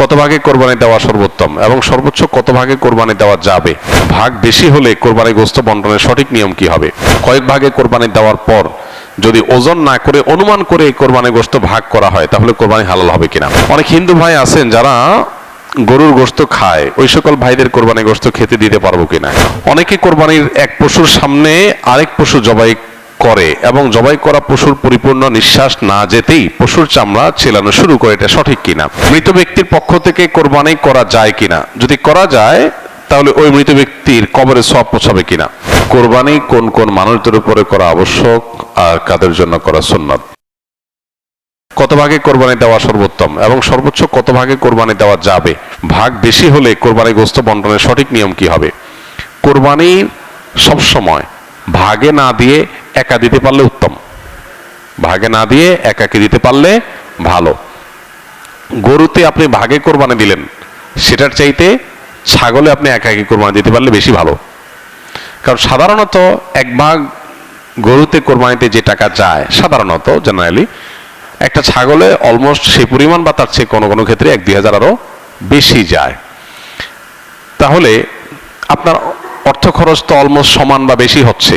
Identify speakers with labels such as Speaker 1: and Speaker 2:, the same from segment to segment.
Speaker 1: কত ভাগে কোরবানি দেওয়া সর্বোত্তম এবং সর্বোচ্চ কত ভাগে কোরবানি দেওয়া যাবে? ভাগ বেশি হলে কোরবানি গোস্ত বন্টনের সঠিক নিয়ম কি হবে? কয়েক ভাগে কোরবানি দেওয়ার পর যদি ওজন না করে অনুমান করে কোরবানি গোস্ত ভাগ করা হয়, তাহলে কোরবানি হালাল হবে কিনা? অনেক হিন্দু ভাই আছেন যারা গরুর গোস্ত খায়, ওই সকল ভাইদের কোরবানি গোস্ত খেতে দিতে পারব কিনা? অনেকে কোরবানির এক পশুর সামনে আরেক পশু জবাই করে এবং জবাই করা পশুর পরিপূর্ণ নিঃশ্বাস না যেতেই পশুর চামড়া ছেলানো শুরু করে, এটা সঠিক কিনা? মৃত ব্যক্তির পক্ষ থেকে কোরবানি করা যায় কিনা? যদি করা যায়, তাহলে ওই মৃত ব্যক্তির কবরে সব পৌঁছাবে কিনা? কোরবানি কোন কোন মানুষদের উপরে করা আবশ্যক আর কাদের জন্য করা সুন্নত? কত ভাগে কোরবানি দেওয়া সর্বোত্তম এবং সর্বোচ্চ কত ভাগে কোরবানি দেওয়া যাবে? ভাগ বেশি হলে কোরবানি গোস্ত বন্টনের সঠিক নিয়ম কি হবে? কোরবানি সবসময় ভাগে না দিয়ে একা দিতে পারলে উত্তম। ভাগে না দিয়ে একাকে দিতে পারলে ভালো। গরুতে আপনি ভাগে কোরবানি দিলেন, সেটার চাইতে ছাগলে আপনি একাকি কোরবানি দিতে পারলে বেশি ভালো। কারণ সাধারণত এক ভাগ গরুতে কোরবানিতে যে টাকা যায়, সাধারণত জেনারেলি একটা ছাগলে অলমোস্ট সেই পরিমাণ বা তার চেয়ে কোনো কোনো ক্ষেত্রে এক দুই হাজার আরও বেশি যায়। তাহলে আপনার অর্থ খরচ তো অলমোস্ট সমান বা বেশি হচ্ছে।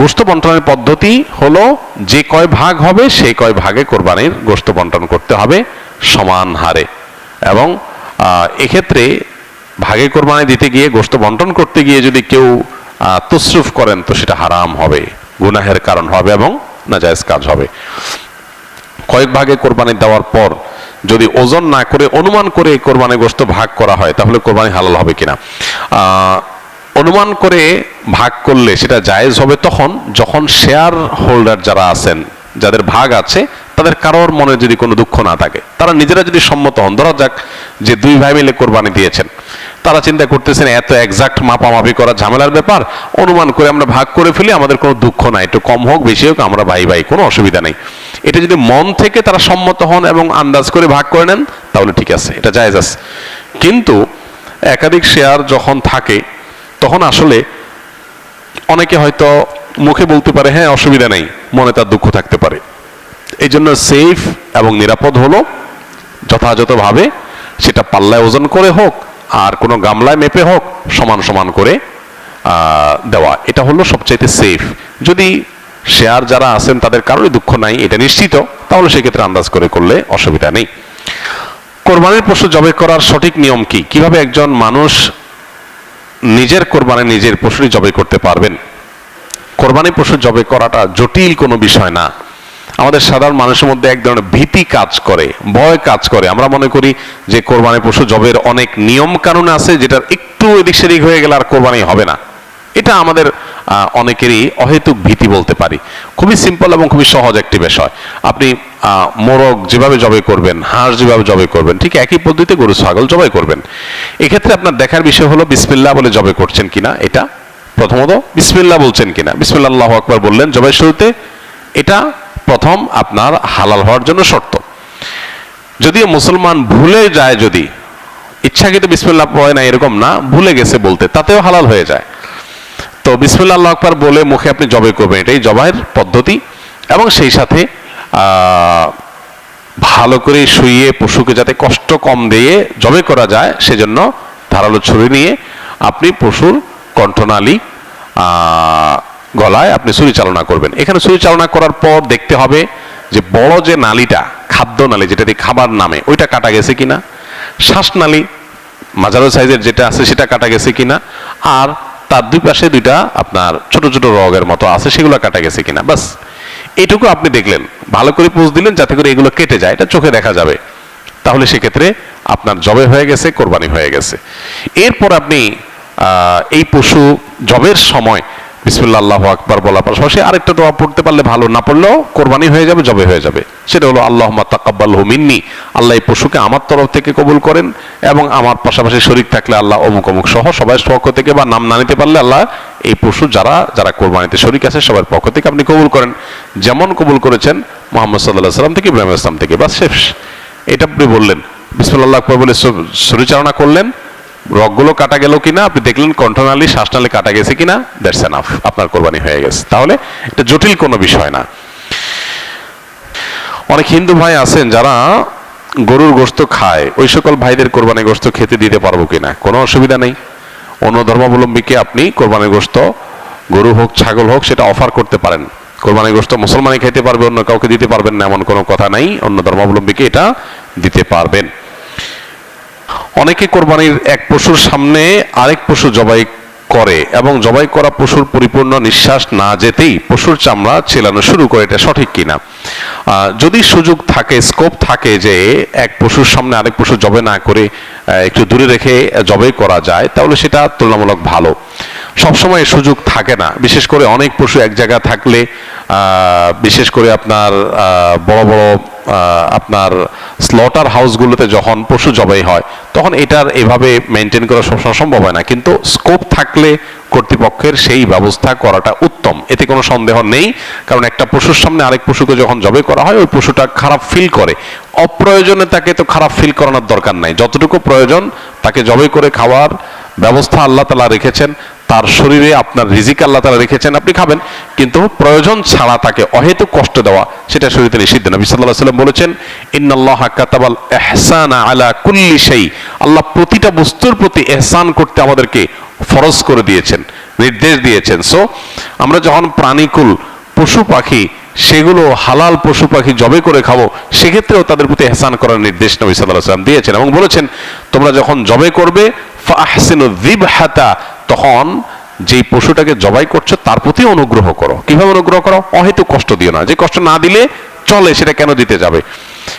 Speaker 1: গোস্ত বন্টনের পদ্ধতি হলো যে কয় ভাগ হবে, সেই কয় ভাগে কোরবানির গোস্ত বন্টন করতে হবে সমান হারে। এবং এক্ষেত্রে ভাগে কোরবানি দিতে গিয়ে গোস্ত বন্টন করতে গিয়ে যদি কেউ তসরুফ করেন, তো সেটা হারাম হবে, গুনাহের কারণ হবে এবং নাজায়েজ কাজ হবে। কয়েক ভাগে কোরবানি দেওয়ার পর যদি ওজন না করে, অনুমান করে কোরবানি গোস্ত ভাগ করা হয়, তাহলে কোরবানি হালাল হবে কিনা? অনুমান করে ভাগ করলে সেটা জায়েজ হবে তখন যখন শেয়ার হোল্ডার যারা আছেন, যাদের ভাগ আছে, তাদের কারোর মনে যদি কোনো দুঃখ না থাকে, তারা নিজেরা যদি সম্মত হন, ধরা যাক যে দুই ভাই মিলে কোরবানি দিয়েছেন, তারা চিন্তা করতেছেন এত একজাক্ট মাপামাপি করা ঝামেলার ব্যাপার, অনুমান করে আমরা ভাগ করে ফেলি, আমাদের কোনো দুঃখ নাই, একটু কম হোক, বেশি হোক, আমরা ভাই ভাই, কোনো অসুবিধা নেই। এটা যদি মন থেকে তারা সম্মত হন এবং আন্দাজ করে ভাগ করে নেন, তাহলে ঠিক আছে, এটা জায়েজ আছে। কিন্তু একাধিক শেয়ার যখন থাকে, তখন আসলে অনেকে হয়তো মুখে বলতে পারে হ্যাঁ অসুবিধা নেই, মনে তার দুঃখ থাকতে পারে। এই জন্য সেফ এবং নিরাপদ হলো যথাযথভাবে সেটা পাল্লায় ওজন করে হোক আর কোনো গামলায় মেপে হোক সমান সমান করে দেওয়া। এটা হলো সবচাইতে সেফ যদি শেয়ার যারা আছেন তাদের কারোরই দুঃখ নাই, এটা নিশ্চিত, তাহলে সেক্ষেত্রে আন্দাজ করে করলে অসুবিধা নেই। কোরবানির পশু জবে করার সঠিক নিয়ম কি? কীভাবে একজন মানুষ নিজের কোরবানি নিজের পশুরই জবাই করতে পারবেন। কোরবানি পশু জবাই করাটা জটিল কোনো বিষয় না। আমাদের সাধারণ মানুষের মধ্যে এক ধরনের ভীতি কাজ করে, ভয় কাজ করে। আমরা মনে করি যে কোরবানি পশু জবের অনেক নিয়ম কানুন আছে যেটার একটু এদিক সেদিক হয়ে গেলে আর কোরবানি হবে না। এটা আমাদের অনেকেরই অহেতুক ভীতি বলতে পারি। খুবই সিম্পল এবং খুবই সহজ একটি বিষয়। আপনি মোরগ যেভাবে জবাই করবেন, হাঁস যেভাবে জবাই করবেন, ঠিক একই পদ্ধতিতে গরু, ছাগল জবাই করবেন। এক্ষেত্রে আপনার দেখার বিষয় হলো বিসমিল্লা বলে জবাই করছেন কিনা, এটা প্রথমত বিসমিল্লাহ বলছেন কিনা। বিসমিল্লাহ আল্লাহ আকবার বললেন, জবাই শুরুতে এটা প্রথম আপনার হালাল হওয়ার জন্য শর্ত। যদিও মুসলমান ভুলে যায় যদি, ইচ্ছাকৃত বিসমিল্লাহ পড়ে না এরকম না, ভুলে গেছে বলতে, তাতেও হালাল হয়ে যায়। তো বিসমিল্লাহ আল্লাহ আকবার বলে মুখে আপনি জবাই করবেন। এটাই জবাইয়ের পদ্ধতি। এবং সেই সাথে ভালো করে শুইয়ে পশুকে যাতে কষ্ট কম দিয়ে জবে করা যায়, সেজন্য ধারালো ছুরি নিয়ে আপনি পশুর কণ্ঠনালী গলায় আপনি ছুরি চালনা করবেন। এখানে ছুরি চালনা করার পর দেখতে হবে যে বড় যে নালীটা, খাদ্য নালী যেটা দিয়ে খাবার নামে, ওইটা কাটা গেছে কিনা? শ্বাসনালী, মাঝারো সাইজের যেটা আছে সেটা কাটা গেছে কিনা? আর তার দুই পাশে দুইটা আপনার ছোট ছোট রগের মতো আছে, সেগুলো কাটা গেছে কিনা। বাস, এটুকু আপনি দেখলেন। ভালো করে পোজ দিলেন যাতে করে এগুলো কেটে যায়, এটা চোখে দেখা যাবে। তাহলে সেক্ষেত্রে আপনার জবে হয়ে গেছে, কোরবানি হয়ে গেছে। এরপর আপনি এই পশু জবের সময় বিসমুল্লাহ আল্লাহ আকবার বলার পাশাপাশি আরেকটা দোয়া পড়তে পারলে ভালো, না পড়লেও কোরবানি হয়ে যাবে, জবে হয়ে যাবে। সেটা হলো আল্লাহ তাকাব্বাল মিন্নি। আল্লাহ এই পশুকে আমার তরফ থেকে কবুল করেন এবং আমার পাশাপাশি শরীর থাকলে আল্লাহ অমুক অমুক সহ সবাই পক্ষ থেকে বা নাম না নিতে পারলে আল্লাহ এই পশু যারা যারা কোরবানিতে শরিক আছে, সবার পক্ষ থেকে আপনি কবুল করেন। যেমন কবুল করেছেন মোহাম্মদ সাল্লাহ সাল্লাম থেকে, ইব্রাহিম ইসলাম থেকে। বা শেষ। এটা আপনি বললেন। বিসমুল্লাহ আকবর বলে শরীরচালনা করলেন। রগগুলো কাটা গেল কিনা? আপনি দেখলেন কণ্ঠনালী শ্বাসনালী কাটা গেছে কিনা? দ্যাটস এনাফ আপনার কোরবানি হয়ে গেছে। তাহলে এটা জটিল কোনো বিষয় না। অনেক হিন্দু ভাই আছেন যারা গরুর গোস্ত খায়। ওই সকল ভাইদের কোরবানি গোস্ত খেতে দিতে পারব কিনা? কোনো অসুবিধা নেই। অন্য ধর্মাবলম্বীকে আপনি কোরবানি গোস্ত গরু হোক, ছাগল হোক, সেটা অফার করতে পারেন। কোরবানি গোস্ত মুসলমানই খেতে পারবে, অন্য কাউকে দিতে পারবেন না, এমন কোনো কথা নাই। অন্য ধর্মাবলম্বীকে এটা দিতে পারবেন। অনেকে কোরবানির এক পশুর সামনে আরেক পশু জবাই করে এবং জবাই করা পশুর পরিপূর্ণ নিঃশ্বাস না যেতেই পশুর চামড়া ছেলানো শুরু করে, এটা সঠিক কিনা? যদি সুযোগ থাকে স্কোপ থাকে যে এক পশুর সামনে আরেক পশু জবে না করে একটু দূরে রেখে জবাই করা যায়, তাহলে সেটা তুলনামূলক ভালো। সবসময় সুযোগ থাকে না, বিশেষ করে অনেক পশু এক জায়গায় থাকলে বিশেষ করে আপনার বড় বড় আপনার স্লটার হাউসগুলোতে যখন পশু জবাই হয়, তখন এটার এভাবে মেনটেন করা সবসময় সম্ভব হয় না। কিন্তু স্কোপ থাকলে কর্তৃপক্ষের সেই ব্যবস্থা করাটা উত্তম। এতে কোনো সন্দেহ নেই, কারণ একটা পশুর সামনে আরেক পশুকে যখন জবে করা হয়, ওই পশুটা খারাপ ফিল করে। অপ্রয়োজনে তাকে তো খারাপ ফিল করানোর দরকার নাই। যতটুকু প্রয়োজন, তাকে জবে করে খাওয়ার ব্যবস্থা আল্লাহ তালা রেখেছেন। তার শরীরে আপনার রিজিক আল্লাহ তালা রেখেছেন, আপনি খাবেন। কিন্তু প্রয়োজন ছাড়া তাকে অহেতু কষ্ট দেওয়া, সেটা শরীরে নিষিদ্ধ। নবী সাল্লাহ সাল্লাম বলেছেন, ইন্নাল্লাহ কাতাবাল এহসান আলা কুল্লি সেই আল্লাহ প্রতিটা বস্তুর প্রতি এহসান করতে আমাদেরকে ফরজ করে দিয়েছেন, নির্দেশ দিয়েছেন। সো আমরা যখন প্রাণীকুল পশু পাখি, সেগুলো হালাল পশু পাখি জবে করে খাব, সেক্ষেত্রেও তাদের প্রতি হেসান করার নির্দেশ নবী সাল্লাহ সাল্লাম দিয়েছেন এবং বলেছেন, তোমরা যখন জবে করবে, ফাহসিনু যিবহাতা তখন যেই পশুটাকে জবাই করছ, তার প্রতি অনুগ্রহ করো। কীভাবে অনুগ্রহ করো? অহেতু কষ্ট দিও না। যে কষ্ট না দিলে চলে, সেটা কেন দিতে যাবে?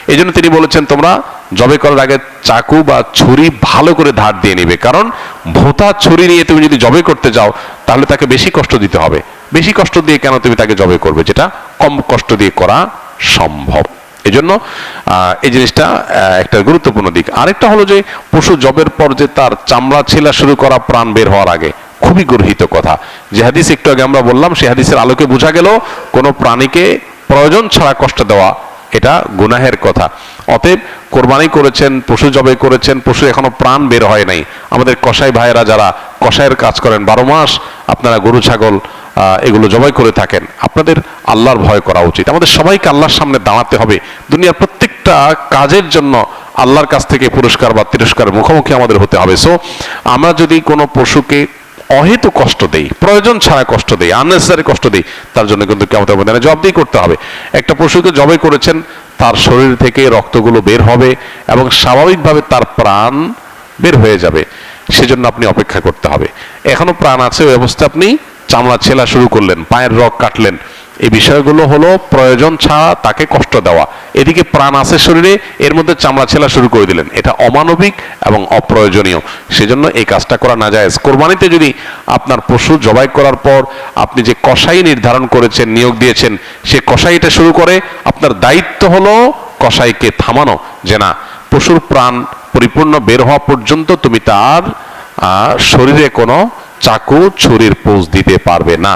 Speaker 1: এই জন্য তিনি বলেছেন তোমরা জবে করার আগে চাকু বা ছুরি ভালো করে ধার দিয়ে নিবে। কারণ ভোতা ছুরি নিয়ে তুমি যদি জবে করতে যাও তাহলে তাকে বেশি কষ্ট দিতে হবে। বেশি কষ্ট দিয়ে কেন তুমি তাকে জবে করবে? যেটা কম কষ্ট দিয়ে করা সম্ভব। এজন্য আহ, এই জিনিসটা একটা গুরুত্বপূর্ণ দিক। আরেকটা হলো যে পশু জবের পর যে তার চামড়া ছেলা শুরু করা প্রাণ বের হওয়ার আগে খুবই গর্হিত কথা। যে হাদিস একটু আগে আমরা বললাম সে হাদিসের আলোকে বোঝা গেল কোনো প্রাণীকে প্রয়োজন ছাড়া কষ্ট দেওয়া এটা গুনাহের কথা। অতএব কোরবানি করেছেন, পশু জবাই করেছেন, পশু এখনও প্রাণ বের হয় নাই। আমাদের কসাই ভাইয়েরা যারা কসাইয়ের কাজ করেন, বারো মাস আপনারা গরু, ছাগল এগুলো জবাই করে থাকেন। আপনাদের আল্লাহর ভয় করা উচিত। আমাদের সবাইকে আল্লাহর সামনে দাঁড়াতে হবে। দুনিয়ার প্রত্যেকটা কাজের জন্য আল্লাহর কাছ থেকে পুরস্কার বা তিরস্কারের মুখোমুখি আমাদের হতে হবে। সো আমরা যদি কোনো পশুকে অহেতু কষ্ট দেই, প্রয়োজন ছাড়া কষ্ট দেই আননেসেসারি কষ্ট দেই, তার জন্য কিন্তু কেমন মধ্যে জবাবদিহি করতে হবে। একটা পশুকে জবাই করেছেন, তার শরীর থেকে রক্তগুলো বের হবে এবং স্বাভাবিকভাবে তার প্রাণ বের হয়ে যাবে, সেজন্য আপনি অপেক্ষা করতে হবে। এখনও প্রাণ আছে, ওই অবস্থা আপনি চামড়া ছেলা শুরু করলেন, পায়ের রক কাটলেন এই বিষয়গুলো হলো প্রয়োজন ছাড়া তাকে কষ্ট দেওয়া। এদিকে প্রাণ আছে শরীরে, এর মধ্যে চামড়া ছেলা শুরু করে দিলেন। এটা অমানবিক এবং অপ্রয়োজনীয়। সেজন্য এই কাজটা করা না যায় কোরবানিতে যদি আপনার পশু জবাই করার পর আপনি যে কষাই নির্ধারণ করেছেন, নিয়োগ দিয়েছেন, সে কষাইটা শুরু করে আপনার দায়িত্ব হলো কষাইকে থামানো যে না, পশুর প্রাণ পরিপূর্ণ বের হওয়া পর্যন্ত তুমি তার শরীরে কোনো চাকু ছুরির পোজ দিতে পারবে না।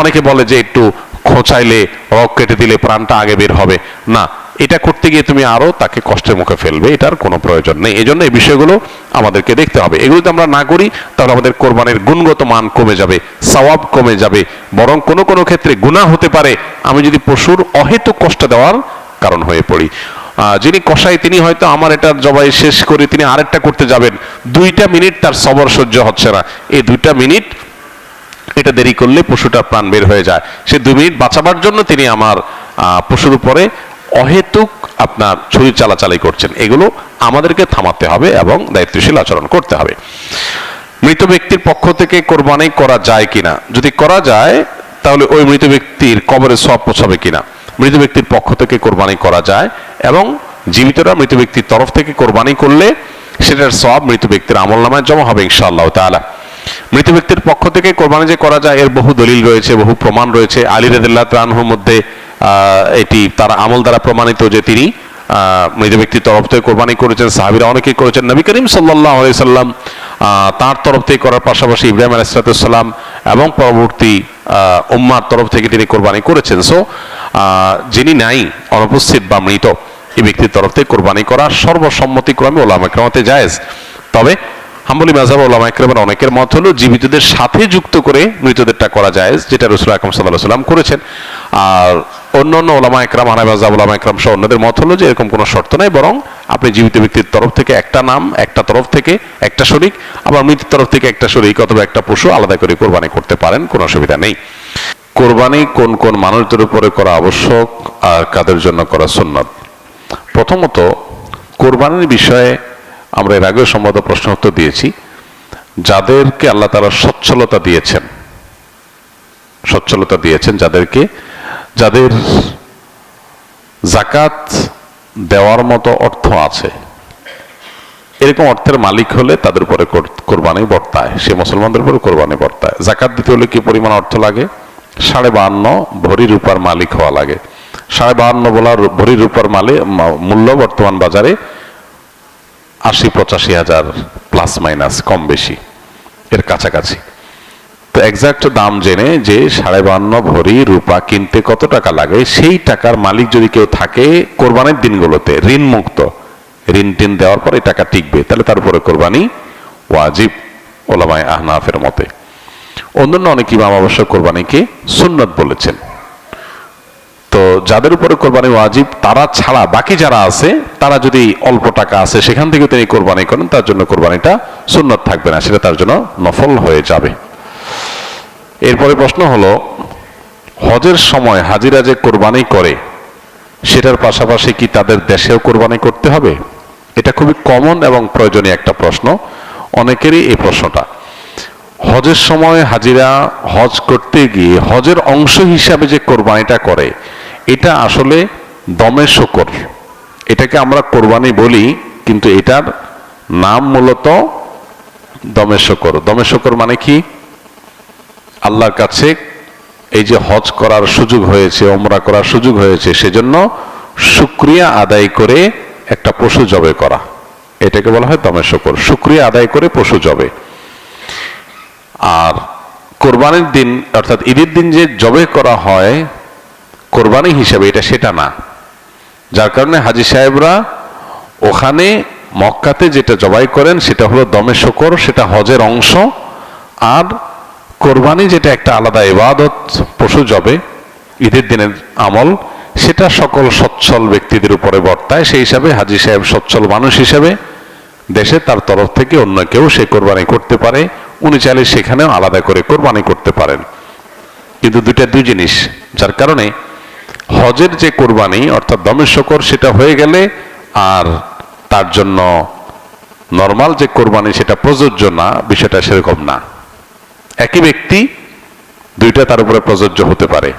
Speaker 1: অনেকে বলে যে একটু খোঁচাইলে, রক কেটে দিলে প্রাণটা আগে বের হবে। না, এটা করতে গিয়ে তুমি আরও তাকে কষ্টের মুখে ফেলবে, এটার কোনো প্রয়োজন নেই। এই জন্য এই বিষয়গুলো আমাদেরকে দেখতে হবে। এগুলো যদি আমরা না করি, তাহলে আমাদের কোরবানির গুণগত মান কমে যাবে, সওয়াব কমে যাবে। বরং কোনো কোনো ক্ষেত্রে গুনাহ হতে পারে। আমি যদি পশুর অহেতুক কষ্ট দেওয়ার কারণ হয়ে পড়ি। যিনি কসাই, তিনি হয়তো আমার এটার জবাই শেষ করে তিনি আরেকটা করতে যাবেন। দুইটা মিনিট তার সবর সহ্য হচ্ছে না। এই দুইটা মিনিট এটা দেরি করলে পশুটা প্রাণ বের হয়ে যায়। সে দুই মিনিট বাঁচাবার জন্য তিনি আমার পশুর উপরে অহেতুক আপনার ছুরি চালাচালি করছেন। এগুলো আমাদেরকে থামাতে হবে এবং দায়িত্বশীল আচরণ করতে হবে। মৃত ব্যক্তির পক্ষ থেকে কোরবানি করা যায় কিনা? যদি করা যায়, তাহলে ওই মৃত ব্যক্তির কবরে সব পৌঁছাবে কিনা? মৃত ব্যক্তির পক্ষ থেকে কোরবানি করা যায় এবং জীবিতরা মৃত ব্যক্তির তরফ থেকে কোরবানি করলে সেটার সব মৃত ব্যক্তির আমল নামায় জমা হবে ইনশাআল্লাহ তাআলা। মৃত ব্যক্তির পক্ষ থেকে কোরবানি যে করা যায়, এর বহু দলিল রয়েছে, বহু প্রমাণ রয়েছে। আলী রাদিল্লাহ ত্রানহুর মধ্যে এটি তার আমল দ্বারা প্রমাণিত যে তিনি মৃত ব্যক্তির তরফ থেকে কোরবানি করেছেন, সাহাবিরা অনেকেই করেছেন। নবী করিম সাল্লাহ তার তরফ থেকে করার পাশাপাশি ইব্রাহিম আলাইসালাম এবং পরবর্তী উম্মার তরফ থেকে তিনি কোরবানি করেছেন। সো যিনি নাই, অনুপস্থিত বা মৃত, এই ব্যক্তির তরফ থেকে কোরবানি করা সর্বসম্মতিক্রমে ওলামাক্রমতে জায়েজ। তবে হাম্বলি মাজাব ওলামা একরামের অনেকের মত হলো, জীবিতদের সাথে যুক্ত করে মৃতদেরটা করা যায়, যেটা রসুল আকরম সাল্লাহ সাল্লাম করেছেন। আর অন্য অন্য ওলামা একরাম হানাই মাজাব ওলামা একরাম সহ অন্যদের মত হলো যে, এরকম কোনো শর্ত নাই, বরং আপনি জীবিত ব্যক্তির তরফ থেকে একটা নাম, একটা তরফ থেকে একটা শরিক, আবার মৃতের তরফ থেকে একটা শরিক অথবা একটা পশু আলাদা করে কোরবানি করতে পারেন, কোনো অসুবিধা নেই। কোরবানি কোন কোন মানুষদের উপরে করা আবশ্যক আর কাদের জন্য করা সুন্নত? প্রথমত, কোরবানির বিষয়ে আমরা এর আগেও সম্ভবত প্রশ্ন উত্তর দিয়েছি। যাদেরকে আল্লাহ তালা সচ্ছলতা দিয়েছেন সচ্ছলতা দিয়েছেন যাদেরকে, যাদের জাকাত দেওয়ার মতো অর্থ আছে, এরকম অর্থের মালিক হলে তাদের উপরে কোর- কোরবানি বর্তায়, সে মুসলমানদের উপরে কোরবানি বর্তায়। জাকাত দিতে হলে কি পরিমাণ অর্থ লাগে? সাড়ে বাহান্ন ভরি রূপার মালিক হওয়া লাগে। সাড়ে বাহান্ন বলার ভরি রূপার মালে মূল্য বর্তমান বাজারে আশি, পঁচাশি হাজার প্লাস মাইনাস কম বেশি এর কাছাকাছি। তো এক্সাক্ট দাম জেনে যে সাড়ে বান্ন ভরি রূপা কিনতে কত টাকা লাগে, সেই টাকার মালিক যদি কেউ থাকে কোরবানির দিনগুলোতে, ঋণ মুক্ত, ঋণ টিন দেওয়ার পরে টাকা টিকবে, তাহলে তার উপরে কোরবানি ওয়াজিব ওলামায় আহনাফের মতে। অন্যান্য অনেক ইমাম অবশ্য কোরবানিকে সুন্নত বলেছেন। তো যাদের উপরে কোরবানি ওয়াজিব, তারা ছাড়া বাকি যারা আছে, তারা যদি অল্প টাকা আছে, সেখান থেকে তিনি কোরবানি করেন, তার জন্য কোরবানিটা সুন্নত থাকবে না, সেটা তার জন্য নফল হয়ে যাবে। এরপরে প্রশ্ন হলো, হজের সময় হাজিরা যে কোরবানি করে, সেটার পাশাপাশি কি তাদের দেশেও কোরবানি করতে হবে? এটা খুবই কমন এবং প্রয়োজনীয় একটা প্রশ্ন, অনেকেরই এই প্রশ্নটা। হজের সময় হাজিরা হজ করতে গিয়ে হজের অংশ হিসাবে যে কোরবানিটা করে এটা আসলে দমে শকর। এটাকে আমরা কোরবানি বলি, কিন্তু এটার নাম মূলত দমে শকর। দমে শকর মানে কি? আল্লাহর কাছে এই যে হজ করার সুযোগ হয়েছে ওমরা করার সুযোগ হয়েছে, সেজন্য শুক্রিয়া আদায় করে একটা পশু জবে করা। এটাকে বলা হয় দমে শকর। শুক্রিয়া আদায় করে পশু জবে। আর কোরবানির দিন, অর্থাৎ ঈদের দিন যে জবে করা হয় কোরবানি হিসাবে, এটা সেটা না। যার কারণে হাজি সাহেবরা ওখানে মক্কাতে যেটা জবাই করেন, সেটা হলো দমে শকর, সেটা হজের অংশ। আর কোরবানি যেটা একটা আলাদা ইবাদত, পশু জবে, ঈদের দিনের আমল, সেটা সকল সচ্ছল ব্যক্তিদের উপরে বর্তায়। সেই হিসাবে হাজি সাহেব সচ্ছল মানুষ হিসেবে দেশে তার তরফ থেকে অন্য কেউ সে কোরবানি করতে পারে। উনি চাইলে সেখানেও আলাদা করে কোরবানি করতে পারেন। কিন্তু দুইটা দুই জিনিস, যার কারণে হজের যে কোরবানি, অর্থাৎ দমের শকর, সেটা হয়ে গেলে আর তার জন্য নর্মাল যে কোরবানি, সেটা প্রযোজ্য না, বিষয়টা সেরকম না। একই ব্যক্তি দুইটা তার উপরে প্রযোজ্য হতে পারে।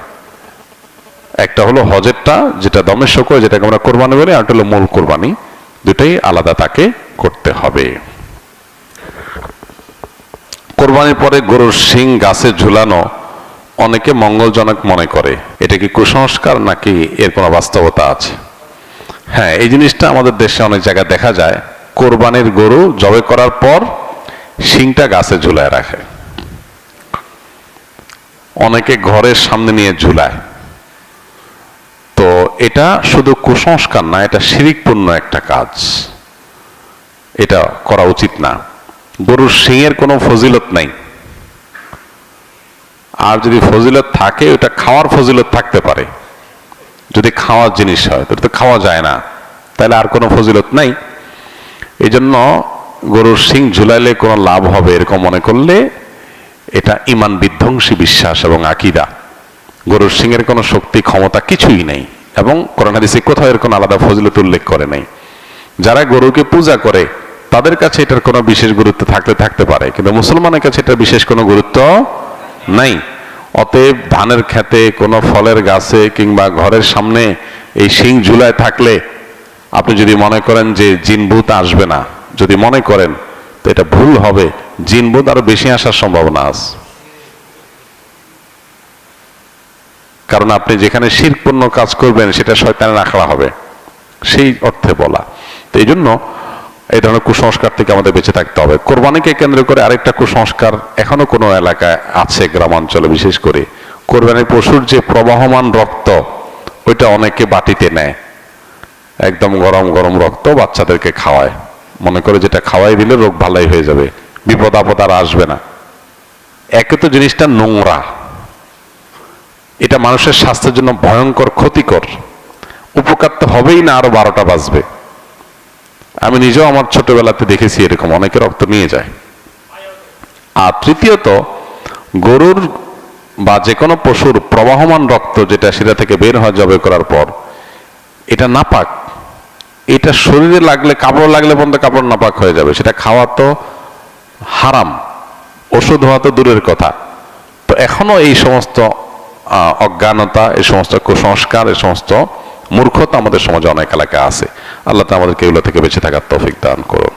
Speaker 1: একটা হলো হজেরটা, যেটা দমের শকর, যেটাকে আমরা কোরবানি বলি, আর হলো মূল কোরবানি। দুটাই আলাদা তাকে করতে হবে। কোরবানির পরে গরুর শিং, গাছে ঝুলানো অনেকে মঙ্গলজনক মনে করে। এটা কি কুসংস্কার নাকি এর কোনো বাস্তবতা আছে? হ্যাঁ এই জিনিসটা আমাদের দেশে অনেক জায়গায় দেখা যায়। কোরবানির গরু জবে করার পর শিংটা গাছে ঝুলায় রাখে। অনেকে ঘরের সামনে নিয়ে ঝুলায়। তো এটা শুধু কুসংস্কার না, এটা শিরিকপূর্ণ একটা কাজ। এটা করা উচিত না। গরুর শিংয়ের কোনো ফজিলত নাই। আর যদি ফজিলত থাকে, ওটা খাওয়ার ফজিলত থাকতে পারে। যদি খাওয়ার জিনিস হয়, তাহলে তো খাওয়া যায় না। তাহলে আর কোনো ফজিলত নাই। এই জন্য গরুর শিং ঝুলাইলে কোনো লাভ হবে এরকম মনে করলে এটা ইমান বিধ্বংসী বিশ্বাস এবং আকিদা। গরুর সিংয়ের কোনো শক্তি, ক্ষমতা কিছুই নেই এবং কোরআন হাদিসে কোথাও এর কোনো আলাদা ফজিলত উল্লেখ করে নাই। যারা গরুকে পূজা করে, তাদের কাছে এটার কোনো বিশেষ গুরুত্ব থাকলে থাকতে পারে। কিন্তু মুসলমানের কাছে এটার বিশেষ কোনো গুরুত্ব নাই। অতএব ধানের খেতে কোনো ফলের গাছে কিংবা ঘরের সামনে এই শিং ঝুলায় থাকলে আপনি যদি মনে করেন যে জিনভূত আসবে না, যদি মনে করেন তো এটা ভুল হবে জিনভূত আরও বেশি আসার সম্ভাবনা আছে। কারণ আপনি যেখানে শিরপূর্ণ কাজ করবেন সেটা শয়তানের আখড়া হবে। সেই অর্থে বলা। তো এই জন্য এই ধরনের কুসংস্কার থেকে আমাদের বেঁচে থাকতে হবে। কোরবানিকে কেন্দ্র করে আরেকটা কুসংস্কার এখনও কোনো এলাকায় আছে গ্রামাঞ্চলে, বিশেষ করে। কোরবানির পশুর যে প্রবাহমান রক্ত, ওইটা অনেকে বাটিতে নেয়। একদম গরম গরম রক্ত বাচ্চাদেরকে খাওয়ায়। মনে করে যেটা খাওয়াই দিলে রোগ ভালাই হয়ে যাবে। বিপদ আপদ আর আসবে না। একে তো জিনিসটা নোংরা। এটা মানুষের স্বাস্থ্যের জন্য ভয়ঙ্কর, ক্ষতিকর। উপকার তো হবেই না আরও বারোটা বাজবে। আমি নিজেও আমার ছোটবেলাতে দেখেছি এরকম, অনেকে রক্ত নিয়ে যায়। আর তৃতীয়ত, গরুর বা যে কোনো পশুর প্রবাহমান রক্ত যেটা সেটা থেকে বের হয় জবে করার পর, এটা নাপাক। এটা শরীরে লাগলে, কাপড় লাগলে পর্যন্ত কাপড় নাপাক হয়ে যাবে। সেটা খাওয়া তো হারাম। ওষুধ হওয়া তো দূরের কথা। তো এখনও এই সমস্ত অজ্ঞানতা, এই সমস্ত কুসংস্কার, এই সমস্ত মূর্খতা আমাদের সমাজে অনেক এলাকায় আছে। আল্লাহ তো আমাদেরকে এগুলো থেকে বেঁচে থাকার তৌফিক দান করুন।